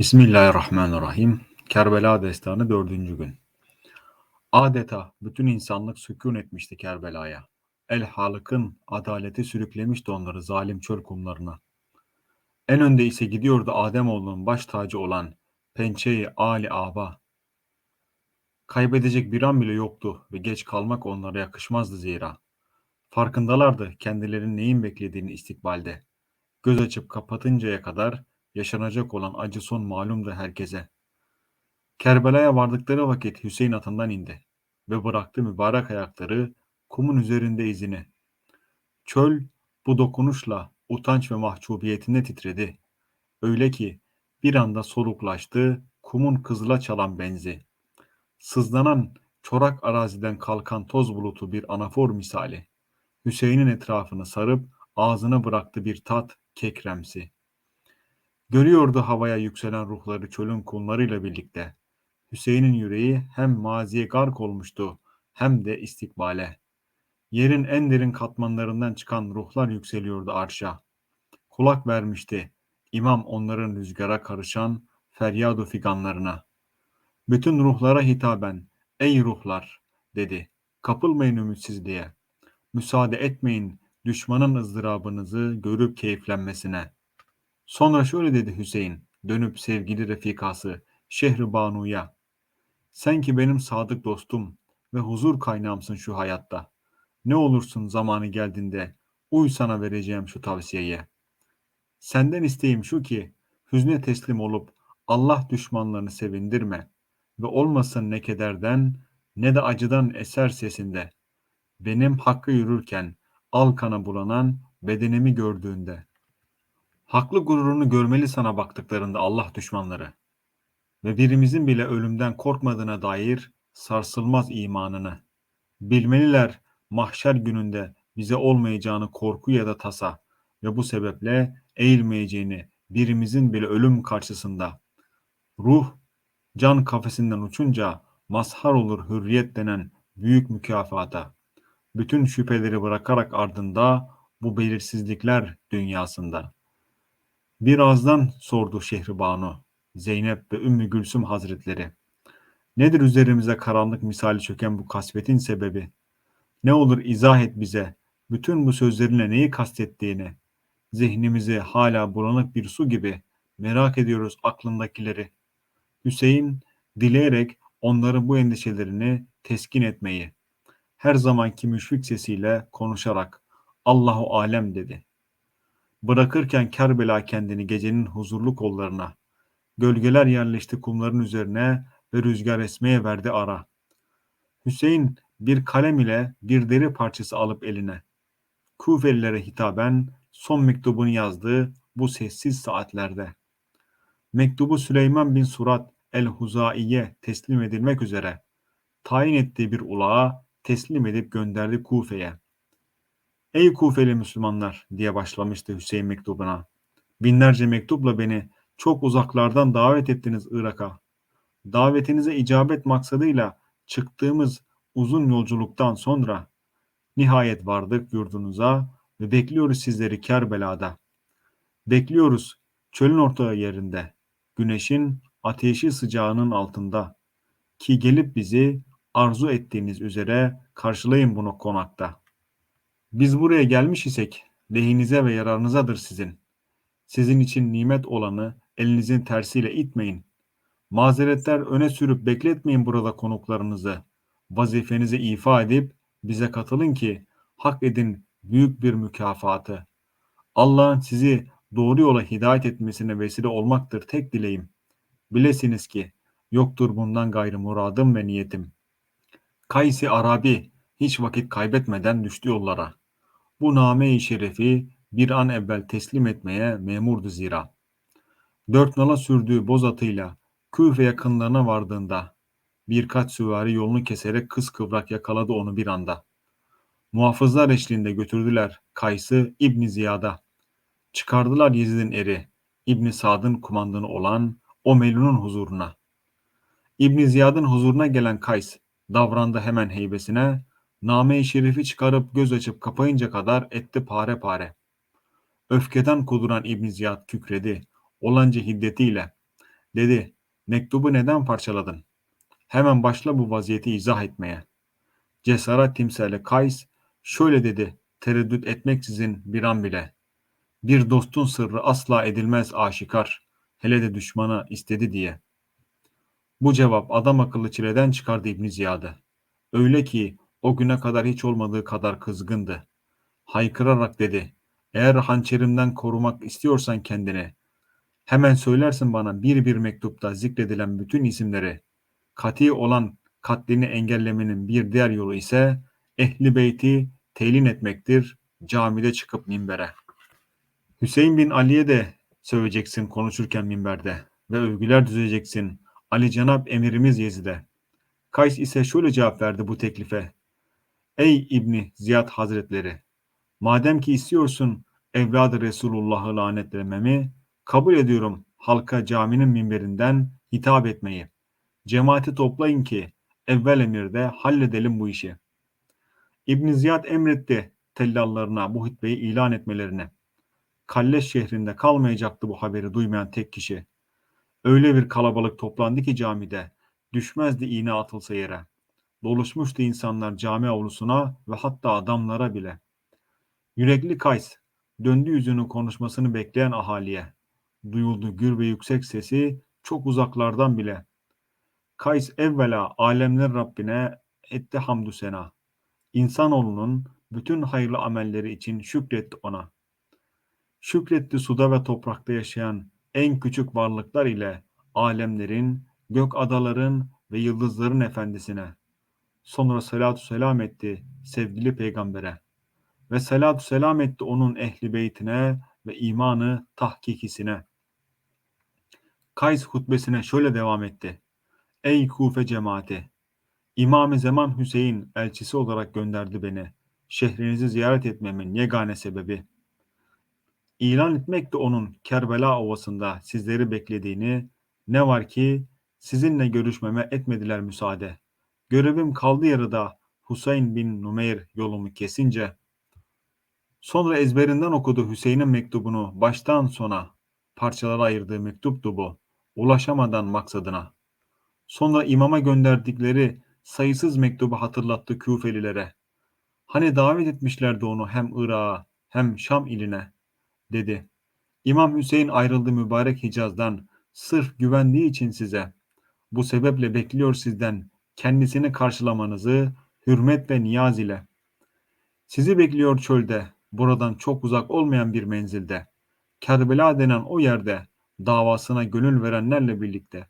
Bismillahirrahmanirrahim. Kerbela Destanı dördüncü gün. Adeta bütün insanlık sükun etmişti Kerbela'ya. El Halık'ın adaleti sürüklemişti onları zalim çöl kumlarına. En önde ise gidiyordu Ademoğlunun baş tacı olan Pençeyi Ali Aba. Kaybedecek bir an bile yoktu ve geç kalmak onlara yakışmazdı zira. Farkındalardı kendilerinin neyin beklediğini istikbalde. Göz açıp kapatıncaya kadar yaşanacak olan acı son malumdu herkese. Kerbela'ya vardıkları vakit Hüseyin atından indi ve bıraktı mübarek ayakları kumun üzerinde izini. Çöl bu dokunuşla utanç ve mahcubiyetinde titredi. Öyle ki bir anda soluklaştı kumun kızıla çalan benzi. Sızlanan çorak araziden kalkan toz bulutu bir anafor misali. Hüseyin'in etrafını sarıp ağzına bıraktı bir tat kekremsi. Görüyordu havaya yükselen ruhları çölün kumlarıyla birlikte. Hüseyin'in yüreği hem maziye gark olmuştu hem de istikbale. Yerin en derin katmanlarından çıkan ruhlar yükseliyordu arşa. Kulak vermişti imam onların rüzgara karışan feryadu figanlarına. Bütün ruhlara hitaben, ey ruhlar dedi, kapılmayın ümitsizliğe. Müsaade etmeyin düşmanın ızdırabınızı görüp keyiflenmesine.'' Sonra şöyle dedi Hüseyin, dönüp sevgili refikası Şehri Banu'ya. Sen ki benim sadık dostum ve huzur kaynağımsın şu hayatta. Ne olursun zamanı geldiğinde uy sana vereceğim şu tavsiyeye. Senden isteğim şu ki hüzne teslim olup Allah düşmanlarını sevindirme ve olmasın ne kederden ne de acıdan eser sesinde. Benim hakkı yürürken al kana bulanan bedenimi gördüğünde.'' Haklı gururunu görmeli sana baktıklarında Allah düşmanları ve birimizin bile ölümden korkmadığına dair sarsılmaz imanını. Bilmeliler mahşer gününde bize olmayacağını korku ya da tasa ve bu sebeple eğilmeyeceğini birimizin bile ölüm karşısında. Ruh can kafesinden uçunca mazhar olur hürriyet denen büyük mükafata. Bütün şüpheleri bırakarak ardında bu belirsizlikler dünyasında.'' Birazdan sordu Şehribanu, Zeynep ve Ümmü Gülsüm hazretleri. Nedir üzerimize karanlık misali çöken bu kasvetin sebebi? Ne olur izah et bize. Bütün bu sözlerinle neyi kastettiğini. Zihnimizi hala bulanık bir su gibi merak ediyoruz aklındakileri. Hüseyin dileyerek onların bu endişelerini teskin etmeyi, her zamanki müşfik sesiyle konuşarak Allahu alem dedi. Bırakırken Kerbela kendini gecenin huzurlu kollarına. Gölgeler yerleşti kumların üzerine ve rüzgar esmeye verdi ara. Hüseyin bir kalem ile bir deri parçası alıp eline. Kufelilere hitaben son mektubunu yazdığı bu sessiz saatlerde. Mektubu Süleyman bin Surat el-Huzaiye teslim edilmek üzere tayin ettiği bir ulağa teslim edip gönderdi Kufe'ye. Ey Kufeli Müslümanlar diye başlamıştı Hüseyin mektubuna. Binlerce mektupla beni çok uzaklardan davet ettiniz Irak'a. Davetinize icabet maksadıyla çıktığımız uzun yolculuktan sonra nihayet vardık yurdunuza ve bekliyoruz sizleri Kerbela'da. Bekliyoruz çölün orta yerinde, güneşin ateşi sıcağının altında ki gelip bizi arzu ettiğiniz üzere karşılayın bunu konakta. Biz buraya gelmiş isek lehinize ve yararınızadır sizin. Sizin için nimet olanı elinizin tersiyle itmeyin. Mazeretler öne sürüp bekletmeyin burada konuklarınızı. Vazifenizi ifa edip bize katılın ki hak edin büyük bir mükafatı. Allah'ın sizi doğru yola hidayet etmesine vesile olmaktır tek dileğim. Bilesiniz ki yoktur bundan gayrı muradım ve niyetim. Kaysi Arabi hiç vakit kaybetmeden düştü yollara. Bu name-i şerefi bir an evvel teslim etmeye memurdu zira. Dört nala sürdüğü boz atıyla Küfe yakınlarına vardığında birkaç süvari yolunu keserek kız kıvrak yakaladı onu bir anda. Muhafızlar eşliğinde götürdüler Kays'ı İbn Ziyad'a. Çıkardılar Yezid'in eri İbn Sad'ın kumandanı olan o melunun huzuruna. İbn Ziyad'ın huzuruna gelen Kays davrandı hemen heybesine Name-i Şerif'i çıkarıp göz açıp kapayınca kadar etti pare pare. Öfkeden kuduran İbn Ziyad kükredi. Olanca hiddetiyle. Dedi, mektubu neden parçaladın? Hemen başla bu vaziyeti izah etmeye. Cesaret timsali Kays şöyle dedi, tereddüt etmeksizin bir an bile. Bir dostun sırrı asla edilmez aşikar, hele de düşmana istedi diye. Bu cevap adam akıllı çileden çıkardı İbn Ziyad'ı. Öyle ki o güne kadar hiç olmadığı kadar kızgındı. Haykırarak dedi, eğer hançerimden korumak istiyorsan kendini, hemen söylersin bana bir bir mektupta zikredilen bütün isimleri, kati olan katlini engellemenin bir diğer yolu ise ehli beyti telin etmektir, camide çıkıp minbere. Hüseyin bin Ali'ye de söveceksin konuşurken minberde ve övgüler düzeceksin Ali Cenab emirimiz Yezid'e. Kays ise şöyle cevap verdi bu teklife. Ey İbni Ziyad Hazretleri! Madem ki istiyorsun evladı Resulullah'ı lanetlememi, kabul ediyorum halka caminin minberinden hitap etmeyi. Cemaati toplayın ki evvel emirde halledelim bu işi. İbn Ziyad emretti tellallarına bu hutbeyi ilan etmelerini. Kalleş şehrinde kalmayacaktı bu haberi duymayan tek kişi. Öyle bir kalabalık toplandı ki camide, düşmezdi iğne atılsa yere. Doluşmuştu insanlar cami avlusuna ve hatta adamlara bile. Yürekli Kays, döndü yüzünün konuşmasını bekleyen ahaliye. Duyuldu gür ve yüksek sesi çok uzaklardan bile. Kays evvela alemler Rabbine etti hamdü sena. İnsanoğlunun bütün hayırlı amelleri için şükretti ona. Şükretti suda ve toprakta yaşayan en küçük varlıklar ile alemlerin, gök adaların ve yıldızların efendisine. Sonra salatu selam etti sevgili peygambere ve salatu selam etti onun ehli beytine ve imanı tahkikisine. Kays hutbesine şöyle devam etti. Ey Kufe cemaati! İmam-ı Zaman Hüseyin elçisi olarak gönderdi beni. Şehrinizi ziyaret etmemin yegane sebebi. İlan etmek de onun Kerbela Ovası'nda sizleri beklediğini, ne var ki sizinle görüşmeme etmediler müsaade. Görevim kaldı yarıda Hüseyin bin Numeyr yolumu kesince. Sonra ezberinden okudu Hüseyin'in mektubunu baştan sona. Parçalara ayırdığı mektuptu bu. Ulaşamadan maksadına. Sonra imama gönderdikleri sayısız mektubu hatırlattı Küfelilere. Hani davet etmişlerdi onu hem Irak'a hem Şam iline, dedi. İmam Hüseyin ayrıldı mübarek Hicaz'dan sırf güvendiği için size. Bu sebeple bekliyor sizden kendisini karşılamanızı hürmet ve niyaz ile. Sizi bekliyor çölde, buradan çok uzak olmayan bir menzilde. Kerbela denen o yerde davasına gönül verenlerle birlikte.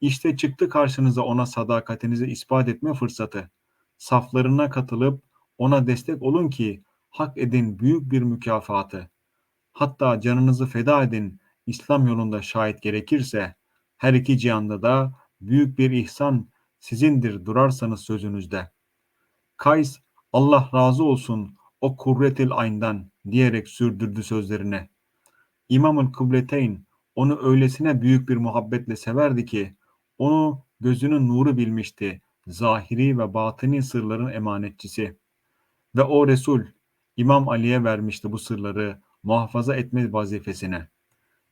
İşte çıktı karşınıza ona sadakatinizi ispat etme fırsatı. Saflarına katılıp ona destek olun ki hak edin büyük bir mükafatı. Hatta canınızı feda edin İslam yolunda şahit gerekirse her iki cihanda da büyük bir ihsan sizindir durarsanız sözünüzde. Kays Allah razı olsun o kurretil ayndan diyerek sürdürdü sözlerine. İmamül Kıbleteyn onu öylesine büyük bir muhabbetle severdi ki onu gözünün nuru bilmişti, zahiri ve batini sırların emanetçisi. Ve o Resul, İmam Ali'ye vermişti bu sırları muhafaza etme vazifesine.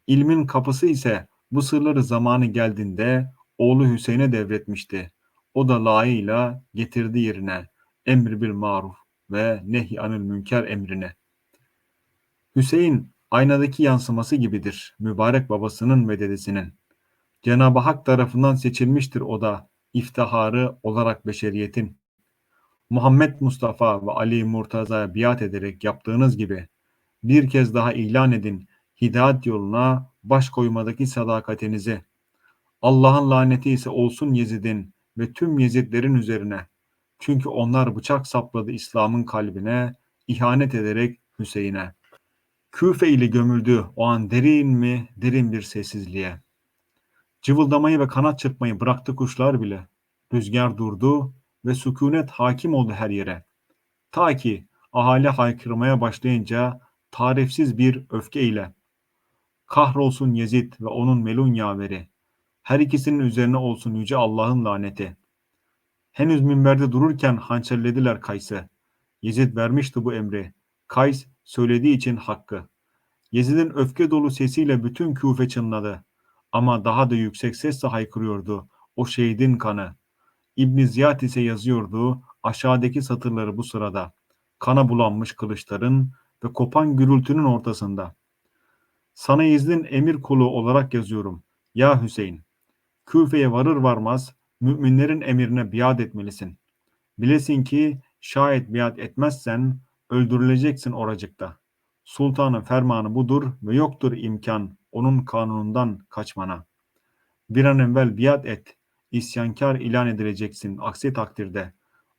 İlmin kapısı ise bu sırları zamanı geldiğinde oğlu Hüseyin'e devretmişti. O da layığıyla getirdi yerine emri bil maruf ve nehy anil münker emrine. Hüseyin aynadaki yansıması gibidir mübarek babasının ve dedesinin. Cenab-ı Hak tarafından seçilmiştir o da iftiharı olarak beşeriyetin. Muhammed Mustafa ve Ali Murtaza'ya biat ederek yaptığınız gibi bir kez daha ilan edin hidayet yoluna baş koymadaki sadakatinizi. Allah'ın laneti ise olsun Yezid'in ve tüm Yezidlerin üzerine. Çünkü onlar bıçak sapladı İslam'ın kalbine, ihanet ederek Hüseyin'e. Küfe ile gömüldü o an derin mi derin bir sessizliğe. Cıvıldamayı ve kanat çırpmayı bıraktı kuşlar bile. Rüzgar durdu ve sükunet hakim oldu her yere. Ta ki ahali haykırmaya başlayınca tarifsiz bir öfke ile kahrolsun Yezid ve onun melun yaveri. Her ikisinin üzerine olsun yüce Allah'ın laneti. Henüz minberde dururken hançerlediler Kays'ı. Yezid vermişti bu emri. Kays söylediği için hakkı. Yezid'in öfke dolu sesiyle bütün Küfe çınladı. Ama daha da yüksek sesle haykırıyordu o şehidin kanı. İbn Ziyad ise yazıyordu aşağıdaki satırları bu sırada. Kana bulanmış kılıçların ve kopan gürültünün ortasında. Sana izdin emir kulu olarak yazıyorum. Ya Hüseyin, Küfe'ye varır varmaz müminlerin emrine biat etmelisin. Bilesin ki şayet biat etmezsen öldürüleceksin oracıkta. Sultanın fermanı budur ve yoktur imkan onun kanunundan kaçmana. Bir an evvel biat et, isyankar ilan edileceksin aksi takdirde.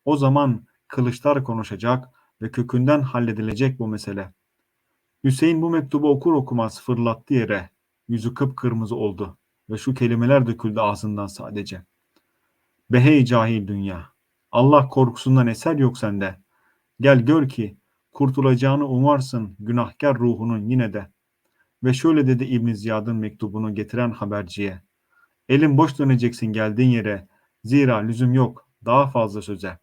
O zaman kılıçlar konuşacak ve kökünden halledilecek bu mesele. Hüseyin bu mektubu okur okumaz fırlattı yere. Yüzü kıpkırmızı oldu ve şu kelimeler döküldü ağzından sadece. Behey cahil dünya! Allah korkusundan eser yok sende. Gel gör ki kurtulacağını umarsın günahkar ruhunun yine de. Ve şöyle dedi İbn Ziyad'ın mektubunu getiren haberciye. Elin boş döneceksin geldiğin yere. Zira lüzum yok daha fazla söze.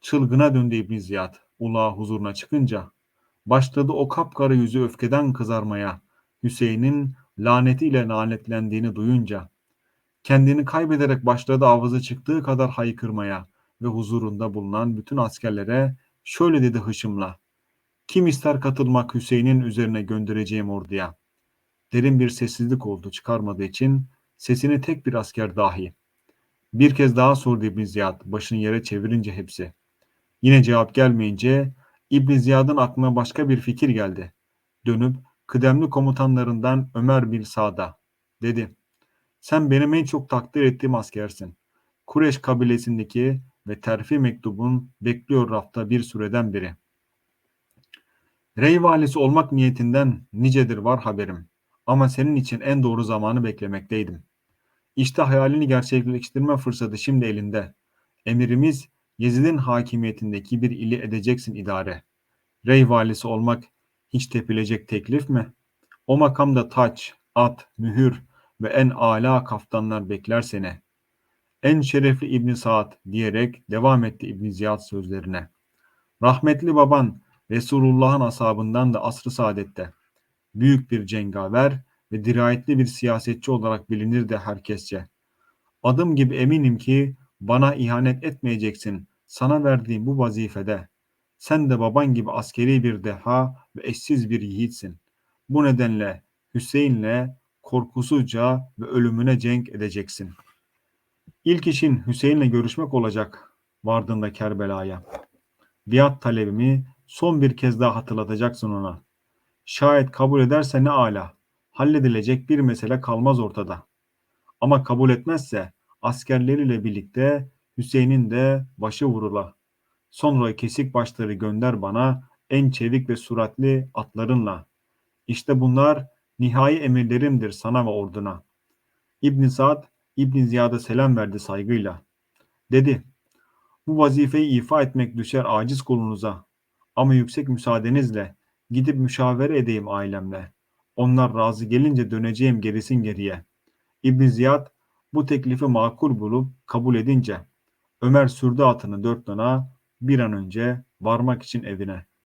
Çılgına döndü İbn Ziyad ulağa huzuruna çıkınca. Başladı o kapkara yüzü öfkeden kızarmaya. Hüseyin'in lanetiyle lanetlendiğini duyunca. Kendini kaybederek başladı avazı çıktığı kadar haykırmaya ve huzurunda bulunan bütün askerlere şöyle dedi hışımla. Kim ister katılmak Hüseyin'in üzerine göndereceğim orduya? Derin bir sessizlik oldu çıkarmadığı için sesini tek bir asker dahi. Bir kez daha sordu İbn Ziyad başını yere çevirince hepsi. Yine cevap gelmeyince İbn Ziyad'ın aklına başka bir fikir geldi. Dönüp kıdemli komutanlarından Ömer bin Sa'da dedi. Sen benim en çok takdir ettiğim askersin. Kureş kabilesindeki ve terfi mektubun bekliyor rafta bir süreden biri. Rey valisi olmak niyetinden nicedir var haberim. Ama senin için en doğru zamanı beklemekteydim. İşte hayalini gerçekleştirme fırsatı şimdi elinde. Emirimiz Yezid'in hakimiyetindeki bir ili edeceksin idare. Rey valisi olmak hiç tepilecek teklif mi? O makamda taç, at, mühür ve en âlâ kaftanlar bekler seni. En şerefli İbn Saad diyerek devam etti İbn Ziyad sözlerine. Rahmetli baban Resulullah'ın ashabından da asr-ı saadette. Büyük bir cengaver ve dirayetli bir siyasetçi olarak bilinir de herkesçe. Adım gibi eminim ki bana ihanet etmeyeceksin sana verdiğim bu vazifede. Sen de baban gibi askeri bir deha ve eşsiz bir yiğitsin. Bu nedenle Hüseyin'le korkusuzca ve ölümüne cenk edeceksin. İlk işin Hüseyin'le görüşmek olacak vardığında Kerbela'ya. Biat talebimi son bir kez daha hatırlatacaksın ona. Şayet kabul ederse ne ala. Halledilecek bir mesele kalmaz ortada. Ama kabul etmezse askerleriyle birlikte Hüseyin'in de başı vurula. Sonra kesik başları gönder bana en çevik ve suratli atlarınla. İşte bunlar nihai emirlerimdir sana ve orduna. İbn Sa'd İbn Ziyad'a selam verdi saygıyla. Dedi, bu vazifeyi ifa etmek düşer aciz kulunuza. Ama yüksek müsaadenizle gidip müşavere edeyim ailemle. Onlar razı gelince döneceğim gerisin geriye. İbn Ziyad bu teklifi makul bulup kabul edince Ömer sürdü atını dört dana bir an önce varmak için evine.